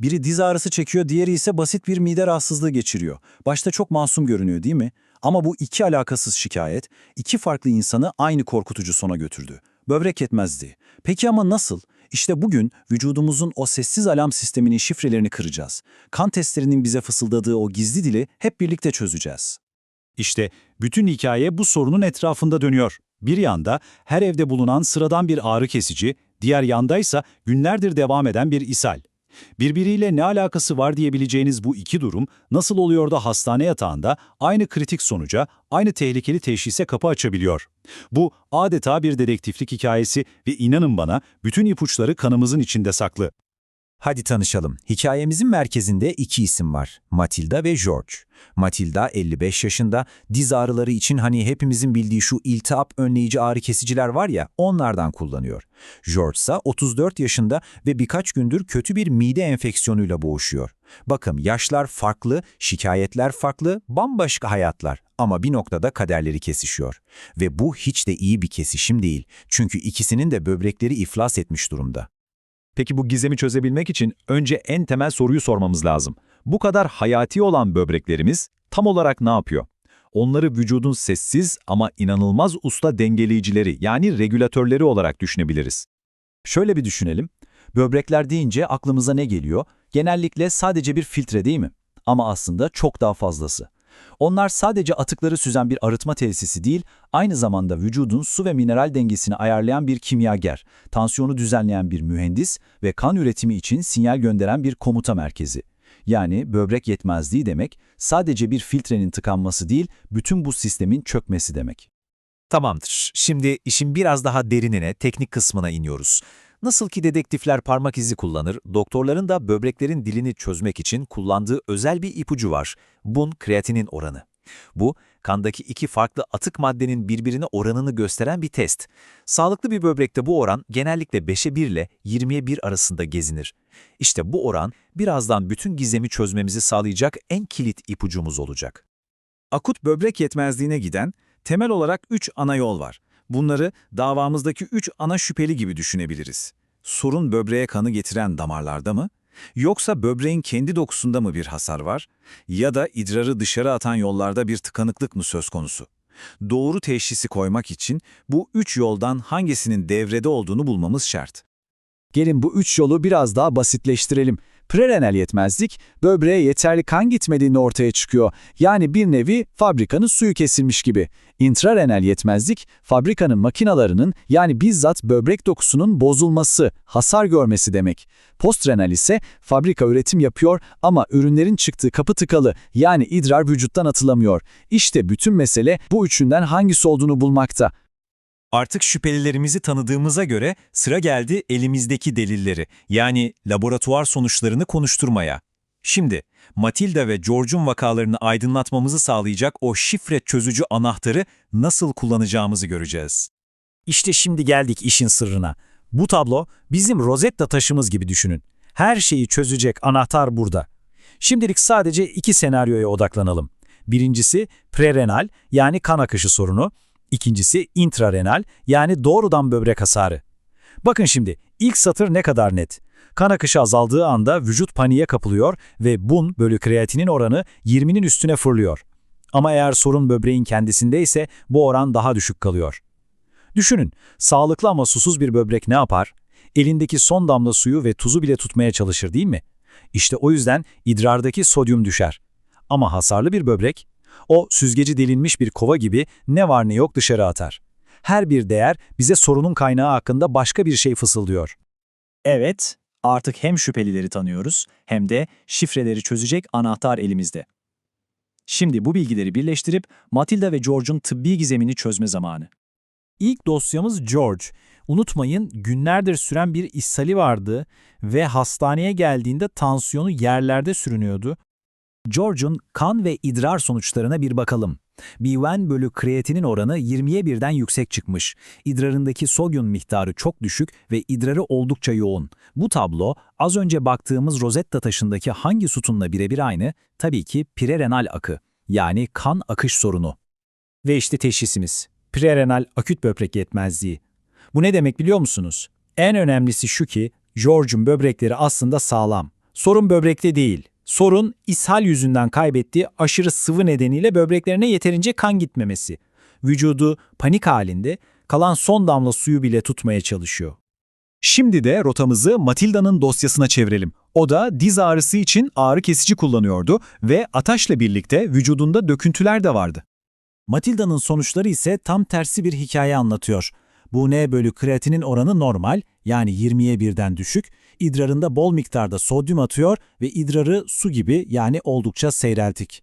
Biri diz ağrısı çekiyor, diğeri ise basit bir mide rahatsızlığı geçiriyor. Başta çok masum görünüyor değil mi? Ama bu iki alakasız şikayet, iki farklı insanı aynı korkutucu sona götürdü. Böbrek yetmezdi. Peki ama nasıl? İşte bugün vücudumuzun o sessiz alarm sisteminin şifrelerini kıracağız. Kan testlerinin bize fısıldadığı o gizli dili hep birlikte çözeceğiz. İşte bütün hikaye bu sorunun etrafında dönüyor. Bir yanda her evde bulunan sıradan bir ağrı kesici, diğer yandaysa günlerdir devam eden bir ishal. Birbiriyle ne alakası var diyebileceğiniz bu iki durum nasıl oluyor da hastane yatağında aynı kritik sonuca, aynı tehlikeli teşhise kapı açabiliyor? Bu adeta bir dedektiflik hikayesi ve inanın bana bütün ipuçları kanımızın içinde saklı. Hadi tanışalım. Hikayemizin merkezinde iki isim var. Matilda ve George. Matilda 55 yaşında, diz ağrıları için hani hepimizin bildiği şu iltihap önleyici ağrı kesiciler var ya, onlardan kullanıyor. George ise 34 yaşında ve birkaç gündür kötü bir mide enfeksiyonuyla boğuşuyor. Bakın yaşlar farklı, şikayetler farklı, bambaşka hayatlar ama bir noktada kaderleri kesişiyor. Ve bu hiç de iyi bir kesişim değil. Çünkü ikisinin de böbrekleri iflas etmiş durumda. Peki bu gizemi çözebilmek için önce en temel soruyu sormamız lazım. Bu kadar hayati olan böbreklerimiz tam olarak ne yapıyor? Onları vücudun sessiz ama inanılmaz usta dengeleyicileri yani regülatörleri olarak düşünebiliriz. Şöyle bir düşünelim. Böbrekler deyince aklımıza ne geliyor? Genellikle sadece bir filtre değil mi? Ama aslında çok daha fazlası. Onlar sadece atıkları süzen bir arıtma tesisi değil, aynı zamanda vücudun su ve mineral dengesini ayarlayan bir kimyager, tansiyonu düzenleyen bir mühendis ve kan üretimi için sinyal gönderen bir komuta merkezi. Yani böbrek yetmezliği demek, sadece bir filtrenin tıkanması değil, bütün bu sistemin çökmesi demek. Tamamdır. Şimdi işin biraz daha derinine, teknik kısmına iniyoruz. Nasıl ki dedektifler parmak izi kullanır, doktorların da böbreklerin dilini çözmek için kullandığı özel bir ipucu var. Bun kreatinin oranı. Bu, kandaki iki farklı atık maddenin birbirine oranını gösteren bir test. Sağlıklı bir böbrekte bu oran genellikle 5'e 1 ile 20'ye 1 arasında gezinir. İşte bu oran birazdan bütün gizemi çözmemizi sağlayacak en kilit ipucumuz olacak. Akut böbrek yetmezliğine giden temel olarak 3 ana yol var. Bunları davamızdaki 3 ana şüpheli gibi düşünebiliriz. Sorun böbreğe kanı getiren damarlarda mı? Yoksa böbreğin kendi dokusunda mı bir hasar var? Ya da idrarı dışarı atan yollarda bir tıkanıklık mı söz konusu? Doğru teşhisi koymak için bu üç yoldan hangisinin devrede olduğunu bulmamız şart. Gelin bu üç yolu biraz daha basitleştirelim. Prerenal yetmezlik, böbreğe yeterli kan gitmediğinde ortaya çıkıyor. Yani bir nevi fabrikanın suyu kesilmiş gibi. Intrarenal yetmezlik, fabrikanın makinalarının yani bizzat böbrek dokusunun bozulması, hasar görmesi demek. Postrenal ise fabrika üretim yapıyor ama ürünlerin çıktığı kapı tıkalı yani idrar vücuttan atılamıyor. İşte bütün mesele bu üçünden hangisi olduğunu bulmakta. Artık şüphelilerimizi tanıdığımıza göre sıra geldi elimizdeki delilleri, yani laboratuvar sonuçlarını konuşturmaya. Şimdi, Matilda ve George'un vakalarını aydınlatmamızı sağlayacak o şifre çözücü anahtarı nasıl kullanacağımızı göreceğiz. İşte şimdi geldik işin sırrına. Bu tablo bizim Rosetta taşımız gibi düşünün. Her şeyi çözecek anahtar burada. Şimdilik sadece iki senaryoya odaklanalım. Birincisi prerenal yani kan akışı sorunu. İkincisi intrarenal yani doğrudan böbrek hasarı. Bakın şimdi ilk satır ne kadar net. Kan akışı azaldığı anda vücut paniğe kapılıyor ve bun bölü kreatinin oranı 20'nin üstüne fırlıyor. Ama eğer sorun böbreğin kendisindeyse bu oran daha düşük kalıyor. Düşünün, sağlıklı ama susuz bir böbrek ne yapar? Elindeki son damla suyu ve tuzu bile tutmaya çalışır değil mi? İşte o yüzden idrardaki sodyum düşer. Ama hasarlı bir böbrek, o süzgeci delinmiş bir kova gibi ne var ne yok dışarı atar. Her bir değer bize sorunun kaynağı hakkında başka bir şey fısıldıyor. Evet, artık hem şüphelileri tanıyoruz hem de şifreleri çözecek anahtar elimizde. Şimdi bu bilgileri birleştirip Matilda ve George'un tıbbi gizemini çözme zamanı. İlk dosyamız George. Unutmayın günlerdir süren bir ishali vardı ve hastaneye geldiğinde tansiyonu yerlerde sürünüyordu. George'un kan ve idrar sonuçlarına bir bakalım. B1 bölü kreatinin oranı 20'ye birden yüksek çıkmış. İdrarındaki sodyum miktarı çok düşük ve idrarı oldukça yoğun. Bu tablo az önce baktığımız Rosetta taşındaki hangi sütunla birebir aynı? Tabii ki prerenal akı yani kan akış sorunu. Ve işte teşhisimiz. Prerenal aküt böbrek yetmezliği. Bu ne demek biliyor musunuz? En önemlisi şu ki George'un böbrekleri aslında sağlam. Sorun böbrekte değil. Sorun ishal yüzünden kaybettiği aşırı sıvı nedeniyle böbreklerine yeterince kan gitmemesi. Vücudu panik halinde kalan son damla suyu bile tutmaya çalışıyor. Şimdi de rotamızı Matilda'nın dosyasına çevirelim. O da diz ağrısı için ağrı kesici kullanıyordu ve Ataş'la birlikte vücudunda döküntüler de vardı. Matilda'nın sonuçları ise tam tersi bir hikaye anlatıyor. Bu N bölü kreatinin oranı normal, yani 20'ye birden düşük, idrarında bol miktarda sodyum atıyor ve idrarı su gibi yani oldukça seyreltik.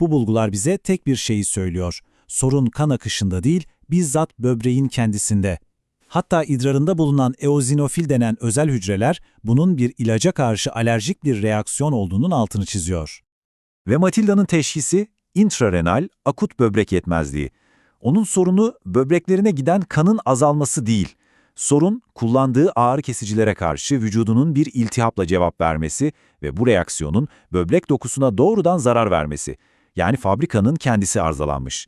Bu bulgular bize tek bir şeyi söylüyor. Sorun kan akışında değil, bizzat böbreğin kendisinde. Hatta idrarında bulunan eozinofil denen özel hücreler bunun bir ilaca karşı alerjik bir reaksiyon olduğunun altını çiziyor. Ve Matilda'nın teşhisi intrarenal akut böbrek yetmezliği. Onun sorunu böbreklerine giden kanın azalması değil. Sorun kullandığı ağrı kesicilere karşı vücudunun bir iltihapla cevap vermesi ve bu reaksiyonun böbrek dokusuna doğrudan zarar vermesi. Yani fabrikanın kendisi arızalanmış.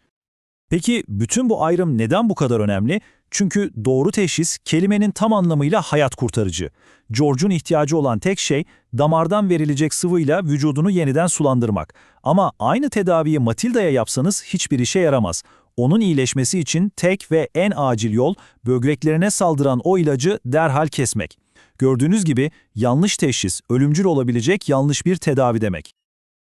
Peki bütün bu ayrım neden bu kadar önemli? Çünkü doğru teşhis kelimenin tam anlamıyla hayat kurtarıcı. George'un ihtiyacı olan tek şey damardan verilecek sıvıyla vücudunu yeniden sulandırmak. Ama aynı tedaviyi Matilda'ya yapsanız hiçbir işe yaramaz. Onun iyileşmesi için tek ve en acil yol böbreklerine saldıran o ilacı derhal kesmek. Gördüğünüz gibi yanlış teşhis ölümcül olabilecek yanlış bir tedavi demek.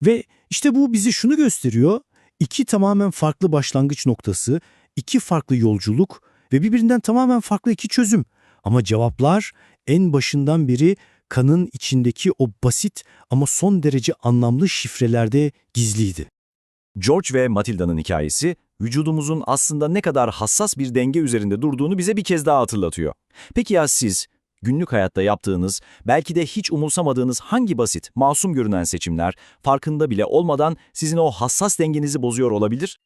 Ve işte bu bizi şunu gösteriyor. İki tamamen farklı başlangıç noktası, iki farklı yolculuk ve birbirinden tamamen farklı iki çözüm. Ama cevaplar en başından beri kanın içindeki o basit ama son derece anlamlı şifrelerde gizliydi. George ve Matilda'nın hikayesi, vücudumuzun aslında ne kadar hassas bir denge üzerinde durduğunu bize bir kez daha hatırlatıyor. Peki ya siz, günlük hayatta yaptığınız, belki de hiç umursamadığınız hangi basit, masum görünen seçimler, farkında bile olmadan sizin o hassas dengenizi bozuyor olabilir?